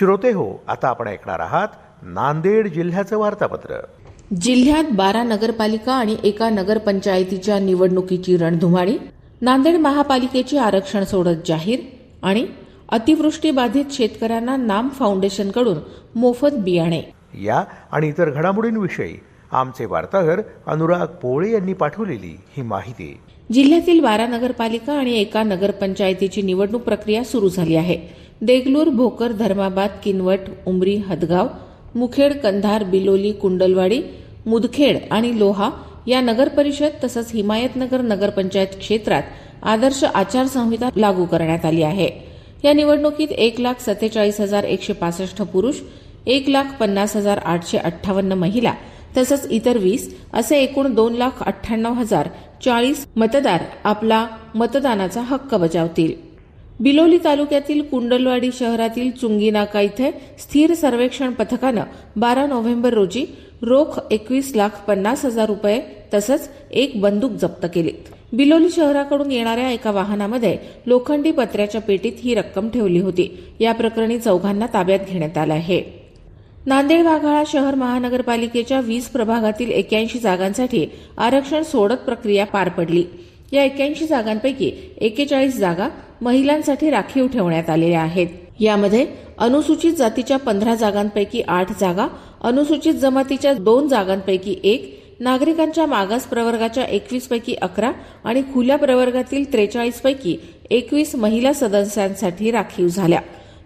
श्रोते हो. आता आपण ऐकणार आहात नांदेड जिल्ह्याचं वार्तापत्र. जिल्ह्यात बारा नगरपालिका आणि एका नगरपंचायतीच्या निवडणुकीची रणधुमाळी नांदेड महापालिकेची आरक्षण सोडत जाहीर आणि अतिवृष्टी बाधित शेतकऱ्यांना नाम फाउंडेशनकडून मोफत बियाणे. या आणि इतर घडामोडींविषयी आमचे वार्ताहर अनुराग पोळे यांनी पाठवलेली ही माहिती. जिल्ह्यातील बारा नगरपालिका आणि एका नगरपंचायतीची निवडणूक प्रक्रिया सुरू झाली आहे. देगलूर भोकर धर्माबाद किनवट उमरी हदगाव मुखेड कंधार बिलोली कुंडलवाडी मुदखेड आणि लोहा या नगरपरिषद तसंच हिमायतनगर नगरपंचायत क्षेत्रात आदर्श आचारसंहिता लागू करण्यात आली आहे. या निवडणुकीत एक लाख सत्तेचाळीस हजार एकशे पासष्ट पुरुष एक लाख पन्नास हजार आठशे अठ्ठावन्न महिला तसंच इतर वीस असे एकूण दोन लाख अठ्ठ्याण्णव हजार चाळीस मतदार आपला मतदानाचा हक्क बजावतील. बिलोली तालुक्यातील कुंडलवाडी शहरातील चुंगी नाका इथे स्थिर सर्वेक्षण पथकानं बारा नोव्हेंबर रोजी रोख एकवीस लाख पन्नास हजार रुपये तसंच एक बंदूक जप्त केली. बिलोली शहराकडून येणाऱ्या एका वाहनामध्ये लोखंडी पत्र्याच्या पेटीत ही रक्कम ठेवली होती. या प्रकरणी चौघांना ताब्यात घेण्यात आलं आहे. नांदेड वाघाळा शहर महानगरपालिकेच्या वीस प्रभागातील एक्याऐंशी जागांसाठी आरक्षण सोडत प्रक्रिया पार पडली. या एक्याऐंशी जागांपैकी एकेचाळीस जागा महिलांसाठी राखीव ठेवण्यात आलेल्या आहेत. यामध्ये अनुसूचित जातीच्या पंधरा जागांपैकी आठ जागा अनुसूचित जमातीच्या दोन जागांपैकी एक नागरिकांच्या मागास प्रवर्गाच्या एकवीस पैकी अकरा आणि खुल्या प्रवर्गातील त्रेचाळीस पैकी एकवीस महिला सदस्यांसाठी राखीव झाल्या.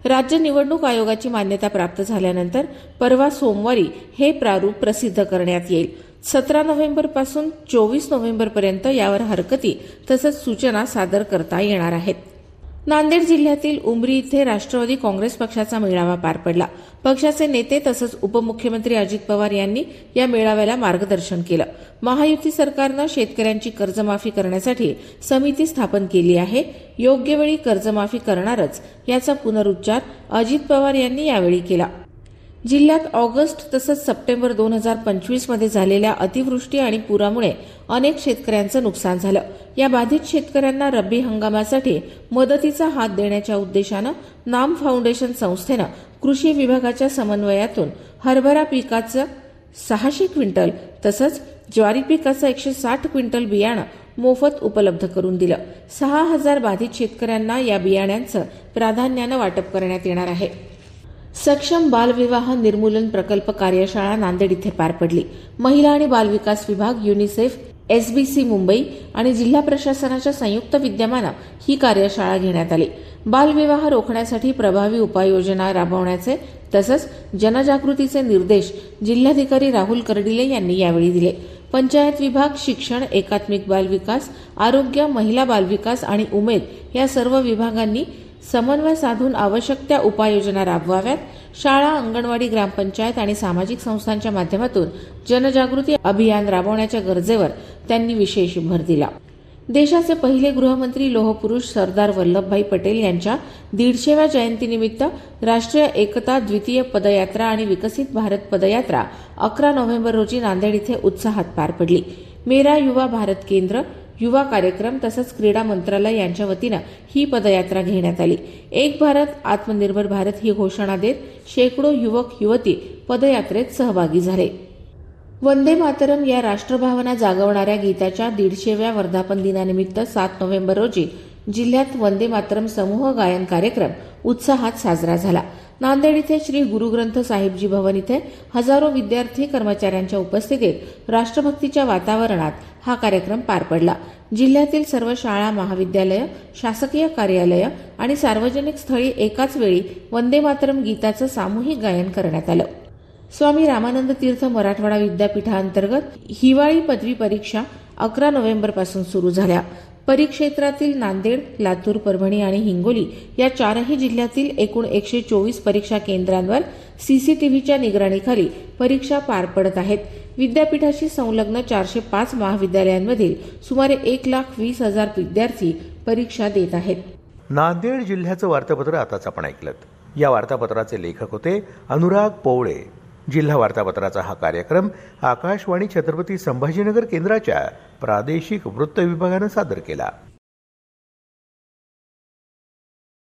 राज्य निवडणूक आयोगाची मान्यता प्राप्त झाल्यानंतर परवा सोमवारी हे प्रारूप प्रसिद्ध करण्यात येईल. सतरा नोव्हेंबरपासून चोवीस नोव्हेंबर पर्यंत यावर हरकती तसंच सूचना सादर करता येणार आहेत. नांदेड जिल्ह्यातील उमरी इथे राष्ट्रवादी काँग्रेस पक्षाचा मेळावा पार पडला. पक्षाचे नेते तसंच उपमुख्यमंत्री अजित पवार यांनी या मेळाव्याला मार्गदर्शन केलं. महायुती सरकारनं शेतकऱ्यांची कर्जमाफी करण्यासाठी समिती स्थापन केली आहे. योग्य वेळी कर्जमाफी करणारच याचा पुनरुच्चार अजित पवार यांनी यावेळी केला. जिल्ह्यात ऑगस्ट तसंच सप्टेंबर दोन हजार पंचवीसमध्ये झालेल्या अतिवृष्टी आणि पुरामुळे अनेक शेतकऱ्यांचं नुकसान झालं. या बाधित शेतकऱ्यांना रब्बी हंगामासाठी मदतीचा हात देण्याच्या उद्देशानं नाम फाउंडेशन संस्थेनं कृषी विभागाच्या समन्वयातून हरभरा पिकाचं सहाशे क्विंटल तसंच ज्वारी पिकाचं एकशे साठ क्विंटल बियाणं मोफत उपलब्ध करून दिलं. सहा हजार बाधित शेतकऱ्यांना या बियाण्यांचं प्राधान्यानं वाटप करण्यात येणार आहे. सक्षम बालविवाह निर्मूलन प्रकल्प कार्यशाळा नांदेड इथे पार पडली. महिला आणि बालविकास विभाग युनिसेफ एसबीसी मुंबई आणि जिल्हा प्रशासनाच्या संयुक्त विद्यमानं ही कार्यशाळा घेण्यात आली. बालविवाह रोखण्यासाठी प्रभावी उपाययोजना राबवण्याचे तसंच जनजागृतीचे निर्देश जिल्हाधिकारी राहुल कर्डिले यांनी यावेळी दिले. पंचायत विभाग शिक्षण एकात्मिक बालविकास आरोग्य महिला बालविकास आणि उमेद या सर्व विभागांनी समन्वय साधून आवश्यक त्या उपाययोजना राबवाव्यात. शाळा अंगणवाडी ग्रामपंचायत आणि सामाजिक संस्थांच्या माध्यमातून जनजागृती अभियान राबवण्याच्या गरजेवर त्यांनी विशेष भर दिला. देशाचे पहिले गृहमंत्री लोहपुरुष सरदार वल्लभभाई पटेल यांच्या दीडशेव्या जयंतीनिमित्त राष्ट्रीय एकता द्वितीय पदयात्रा आणि विकसित भारत पदयात्रा अकरा नोव्हेंबर रोजी नांदेड इथे उत्साहात पार पडली. मेरा युवा भारत केंद्र युवा कार्यक्रम तसंच क्रीडा मंत्रालय यांच्या वतीनं ही पदयात्रा घेण्यात आली. एक भारत आत्मनिर्भर भारत ही घोषणा देत शेकडो युवक युवती पदयात्रेत सहभागी झाले. वंदे मातरम या राष्ट्रभावना जागवणाऱ्या गीताच्या दीडशेव्या वर्धापन दिनानिमित्त सात नोव्हेंबर रोजी जिल्ह्यात वंदे मातरम समूह गायन कार्यक्रम उत्साहात साजरा झाला. नांदेड इथे श्री गुरुग्रंथ साहिबजी भवन इथे हजारो विद्यार्थी कर्मचाऱ्यांच्या उपस्थितीत राष्ट्रभक्तीच्या वातावरणात हा कार्यक्रम पार पडला. जिल्ह्यातील सर्व शाळा महाविद्यालय शासकीय कार्यालय आणि सार्वजनिक स्थळी एकाच वेळी वंदे मातरम गीताचं सामूहिक गायन करण्यात आलं. स्वामी रामानंद तीर्थ मराठवाडा विद्यापीठाअंतर्गत हिवाळी पदवी परीक्षा अकरा नोव्हेंबरपासून सुरू झाल्या. परिक्षेत्रातील नांदेड लातूर परभणी आणि हिंगोली या चारही जिल्ह्यातील एकूण एकशे चोवीस परीक्षा केंद्रांवर सीसीटीव्हीच्या निगराणीखाली परीक्षा पार पडत आहेत. विद्यापीठाशी संलग्न चारशे पाच महाविद्यालयांमधील सुमारे एक लाख वीस हजार विद्यार्थी परीक्षा देत आहेत. नांदेड जिल्ह्याचं वार्तापत्र आताच आपण ऐकलं या वार्तापत्राचे लेखक होते अनुराग पोवळे. जिल्हा वार्तापत्राचा हा कार्यक्रम आकाशवाणी छत्रपती संभाजीनगर केंद्राच्या प्रादेशिक वृत्त विभागानं सादर केला.